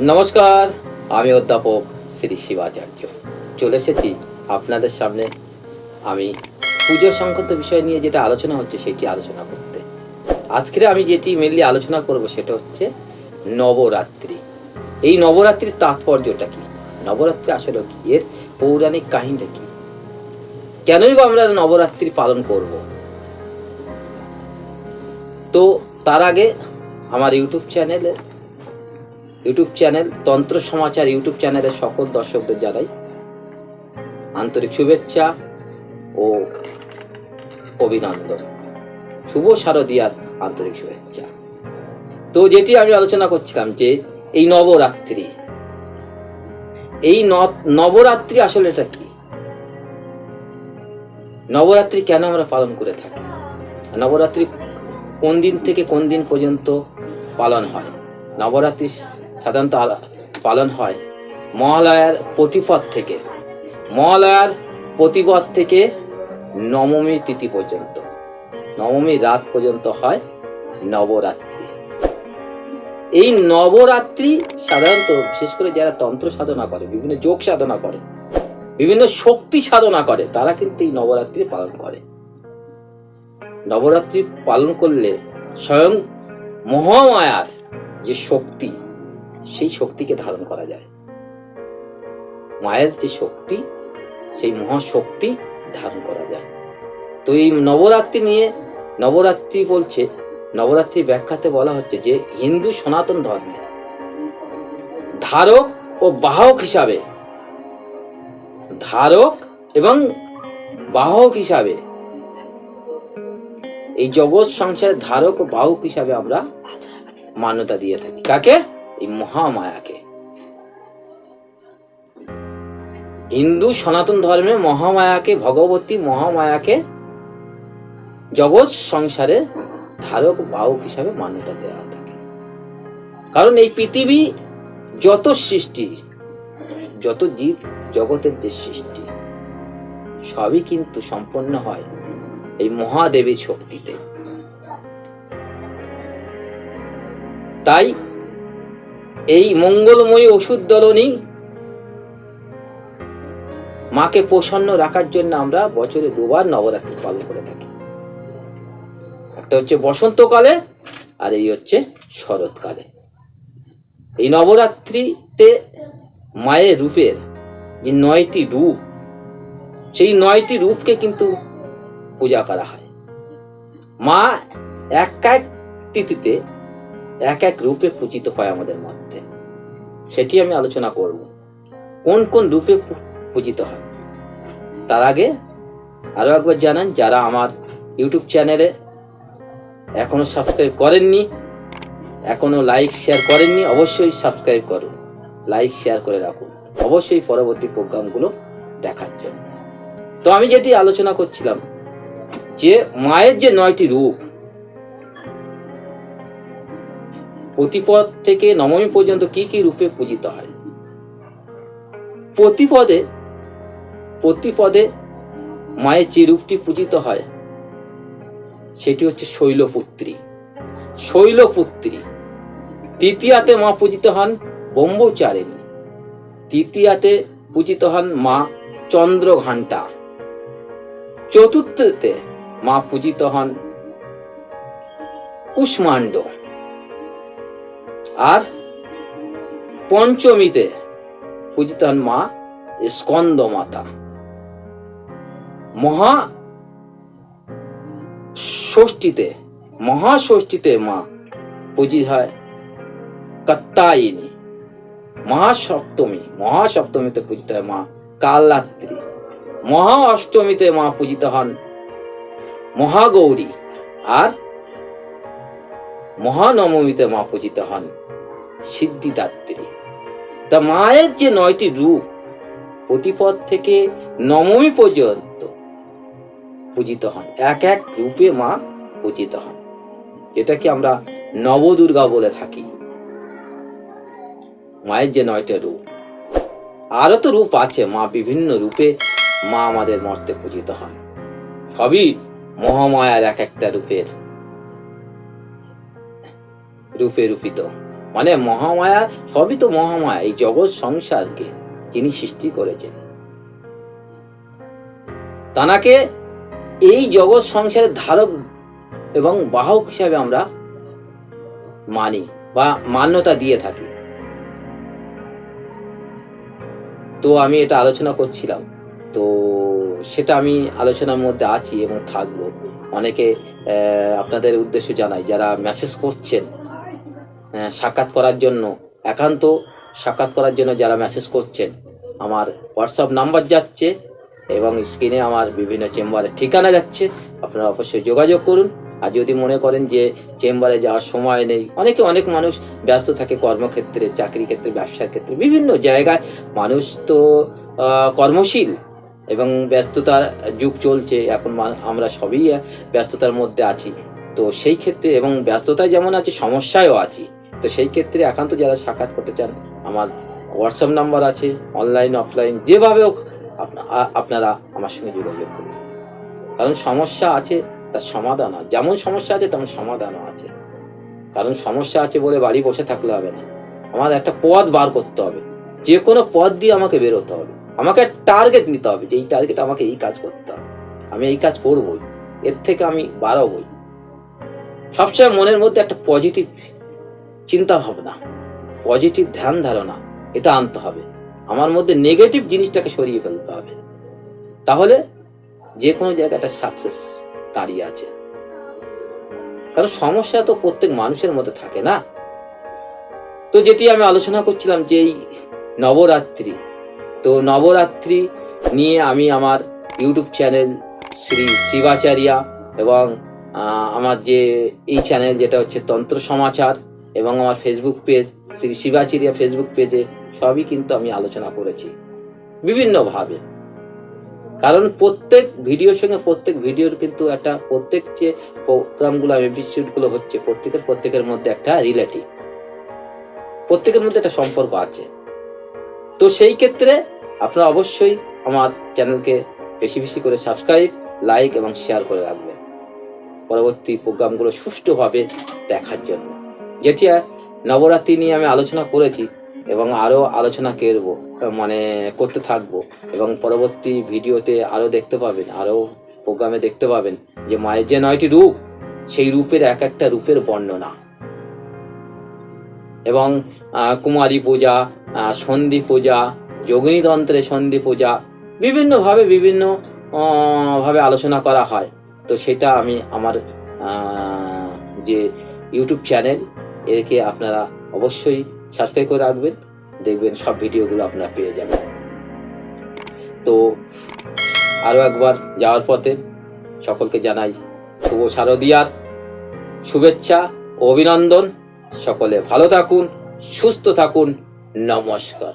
নমস্কার, আমি অধ্যাপক শ্রী শিবাচার্য। চলে এসেছি আপনাদের সামনে। আমি পুজো সংক্রান্ত বিষয় নিয়ে যেটা আলোচনা হচ্ছে সেটি আলোচনা করতে। আজকের আমি যেটি মেনলি আলোচনা করব সেটা হচ্ছে নবরাত্রি। এই নবরাত্রির তাৎপর্যটা কি? নবরাত্রি আসলে কি? এর পৌরাণিক কাহিনীটা কি? কেনই বা আমরা নবরাত্রি পালন করব? তো তার আগে আমার ইউটিউব চ্যানেলে ইউটিউব চ্যানেল, তন্ত্র সমাচার ইউটিউব চ্যানেলের সকল দর্শকদের জানাই আন্তরিক শুভেচ্ছা ও অভিনন্দন। শুভ শারদিয়ার আন্তরিক শুভেচ্ছা। তো যেটি আমি আলোচনা করছিলাম যে এই নবরাত্রি এই নবরাত্রি আসলে এটা কি? নবরাত্রি কেন আমরা পালন করে থাকি? নবরাত্রি কোন দিন থেকে কোন দিন পর্যন্ত পালন হয়? নবরাত্রি সাধারণত পালন হয় মহালয়ার প্রতিপদ থেকে। মহালয়ার প্রতিপদ থেকে নবমী তিথি পর্যন্ত। নবমী রাত পর্যন্ত হয় নবরাত্রি। এই নবরাত্রি সাধারণত বিশেষ করে যারা তন্ত্র সাধনা করে, বিভিন্ন যোগ সাধনা করে, বিভিন্ন শক্তি সাধনা করে, তারা কিন্তু এই নবরাত্রি পালন করে। নবরাত্রি পালন করলে স্বয়ং মহামায়ার যে শক্তি সেই শক্তিকে ধারণ করা যায়। মায়ের যে শক্তি, সেই মহাশক্তি ধারণ করা যায়। তো এই নবরাত্রি নিয়ে, নবরাত্রি বলছে নবরাত্রি ব্যাখ্যাতে বলা হচ্ছে যে হিন্দু সনাতন ধর্মের ধারক ও বাহক হিসাবে, ধারক এবং বাহক হিসাবে, এই জগৎ সংসারের ধারক ও বাহক হিসাবে আমরা মান্যতা দিয়ে থাকি। কাকে? এই মহামায়াকে। হিন্দু সনাতন ধর্মে মহামায়াকে, ভগবতী মহামায়াকে জগৎ সংসারের ধারক, বাহক হিসাবে মান্যতা দেওয়া থাকে। কারণ এই পৃথিবী যত সৃষ্টি, যত জীব জগতের যে সৃষ্টি, সবই কিন্তু সম্পন্ন হয় এই মহাদেবীর শক্তিতে। তাই এই মঙ্গলময়ী ওষুধ দলনী মাকে প্রসন্ন রাখার জন্য আমরা বছরে দুবার নবরাত্রি পালন করে থাকি। একটা হচ্ছে বসন্তকালে আর এই হচ্ছে শরৎকালে। এই নবরাত্রিতে মায়ের রূপের যে নয়টি রূপ, সেই নয়টি রূপকে কিন্তু পূজা করা হয়। মা এক এক তিথিতে এক এক রূপে পূজিত হয় আমাদের মধ্যে সেটি আমি আলোচনা করব। কোন কোন রূপে পূজিত হয়? তার আগে আরও একবার জানান, যারা আমার ইউটিউব চ্যানেলে এখনও সাবস্ক্রাইব করেননি, এখনও লাইক শেয়ার করেননি, অবশ্যই সাবস্ক্রাইব করুন। লাইক শেয়ার করে রাখুন। অবশ্যই পরবর্তী প্রোগ্রামগুলো দেখার জন্য। তো আমি যেটি আলোচনা করছিলাম, যে মায়ের যে নয়টি রূপ প্রতিপদ থেকে নবমী পর্যন্ত কি কি রূপে পূজিত হয়? প্রতিপদে প্রতিপদে মায়ের যে রূপটি পূজিত হয়, সেটি হচ্ছে শৈলপুত্রী। শৈলপুত্রী, তৃতীয়াতে মা পূজিত হন ব্রহ্মচারিণী। তৃতীয়াতে পূজিত হন মা চন্দ্রঘণ্টা। চতুর্থতে মা পূজিত হন কুষ্মাণ্ড। আর পঞ্চমীতে পূজিত হন মা স্কন্দ মাতা। মহা ষষ্ঠীতে মহাষষ্ঠীতে মা পূজিত হয় কাত্তায়িনী। মহাসপ্তমী মহাসপ্তমীতে পূজিত হয় মা কালরাত্রি মহা অষ্টমীতে মা পূজিত হন মহাগৌরী। আর মহানবমীতে মা পূজিত হন সিদ্ধিদাত্রী। তা মায়ের যে নয়টি রূপ, প্রতিপদ থেকে নবমী পর্যন্ত পূজিত হন। এক এক রূপে মা পূজিত হন, যেটাকে আমরা নবদুর্গা বলে থাকি। মায়ের যে নয়টা রূপ আরও তো রূপ আছে, মা বিভিন্ন রূপে মা আমাদের মর্তে পূজিত হন। সবই মহামায়ার এক একটা রূপের রূপে রূপিত। মানে মহামায়া, সবই তো মহামায়া, এই জগৎ সংসারকে যিনি সৃষ্টি করেছেন। তানাকে এই জগৎ সংসারের ধারক এবং বাহক হিসাবে আমরা মানি বা মান্যতা দিয়ে থাকি। তো আমি এটা আলোচনা করছিলাম। তো সেটা আমি আলোচনার মধ্যে আছি এবং থাকব। অনেকে আপনাদের উদ্দেশ্য জানাই, যারা মেসেজ করছেন সাক্ষাৎ করার জন্য, একান্ত সাক্ষাৎ করার জন্য যারা মেসেজ করছেন, আমার হোয়াটসঅ্যাপ নাম্বার যাচ্ছে এবং স্ক্রিনে আমার বিভিন্ন চেম্বারের ঠিকানা যাচ্ছে, আপনারা অবশ্যই যোগাযোগ করুন। আর যদি মনে করেন যে চেম্বারে যাওয়ার সময় নেই, অনেকে অনেক মানুষ ব্যস্ত থাকে কর্মক্ষেত্রে, চাকরি ক্ষেত্রে, ব্যবসার ক্ষেত্রে, বিভিন্ন জায়গায় মানুষ তো কর্মশীল এবং ব্যস্ততার যুগ চলছে, এখন আমরা সবই ব্যস্ততার মধ্যে আছি। তো সেই ক্ষেত্রে এবং ব্যস্ততায় যেমন আছে, সমস্যায়ও আছি। তো সেই ক্ষেত্রে একান্ত যারা সাক্ষাৎ করতে চান, আমার হোয়াটসঅ্যাপ নাম্বার আছে অনলাইন অফলাইন যেভাবে হোক আপনারা আমার সঙ্গে যোগাযোগ করুন। কারণ সমস্যা আছে, তার সমাধান আছে। যেমন সমস্যা আছে, তেমন সমাধানও আছে। কারণ সমস্যা আছে বলে বাড়ি বসে থাকলে হবে না। আমার একটা পথ বার করতে হবে। যে কোনো পথ দিয়ে আমাকে বেরোতে হবে। আমাকে টার্গেট নিতে হবে যে এই টার্গেট আমাকে এই কাজ করতে হবে। আমি এই কাজ করবই। এর থেকে আমি বাড়াবই। সবসময় মনের মধ্যে একটা পজিটিভ চিন্তা ভাবনা পজিটিভ ধ্যান ধারণা, এটা আনতে হবে। আমার মধ্যে নেগেটিভ জিনিসটাকে সরিয়ে ফেলতে হবে। তাহলে যে কোনো জায়গায় একটা সাকসেস দাঁড়িয়ে আছে। কারণ সমস্যা তো প্রত্যেক মানুষের মধ্যে থাকে না? তো যেটি আমি আলোচনা করছিলাম যে এই নবরাত্রি, তো নবরাত্রি নিয়ে আমি আমার ইউটিউব চ্যানেল শ্রী শিবাচারিয়া এবং আমার যে এই চ্যানেল যেটা হচ্ছে তন্ত্র সমাচার এবং আমার Facebook page Shri Shivacharya Facebook পেজে সবই কিন্তু আমি আলোচনা করেছি, বিভিন্নভাবে। কারণ প্রত্যেক ভিডিওর সঙ্গে প্রত্যেক ভিডিওর কিন্তু একটা প্রত্যেক যে প্রোগ্রামগুলো এপিসোডগুলো হচ্ছে প্রত্যেকের প্রত্যেকের মধ্যে একটা রিলেটিভ প্রত্যেকের মধ্যে একটা সম্পর্ক আছে। তো সেই ক্ষেত্রে আপনারা অবশ্যই আমার চ্যানেলকে বেশি বেশি করে সাবস্ক্রাইব লাইক এবং শেয়ার করে রাখবেন। পরবর্তী প্রোগ্রামগুলো সুষ্ঠুভাবে দেখার জন্য। যেটি নবরাত্রি নিয়ে আমি আলোচনা করেছি এবং আরও আলোচনা করব মানে করতে থাকব। এবং পরবর্তী ভিডিওতে আরও দেখতে পাবেন, আরও প্রোগ্রামে দেখতে পাবেন যে মায়ের যে নয়টি রূপ, সেই রূপের এক একটা রূপের বর্ণনা। এবং কুমারী পূজা সন্ধি পূজা যোগিনীতন্ত্রে সন্ধি পূজা, বিভিন্নভাবে, বিভিন্ন ভাবে আলোচনা করা হয়। তো সেটা আমি আমার যে ইউটিউব চ্যানেল একে আপনারা অবশ্যই সাবস্ক্রাইব করে রাখবেন। দেখবেন সব ভিডিওগুলো আপনারা পেয়ে যাবেন। তো আরও একবার যাওয়ার পথে সকলকে জানাই শুভ শারদিয়ার শুভেচ্ছা অভিনন্দন। সকলে ভালো থাকুন, সুস্থ থাকুন। নমস্কার।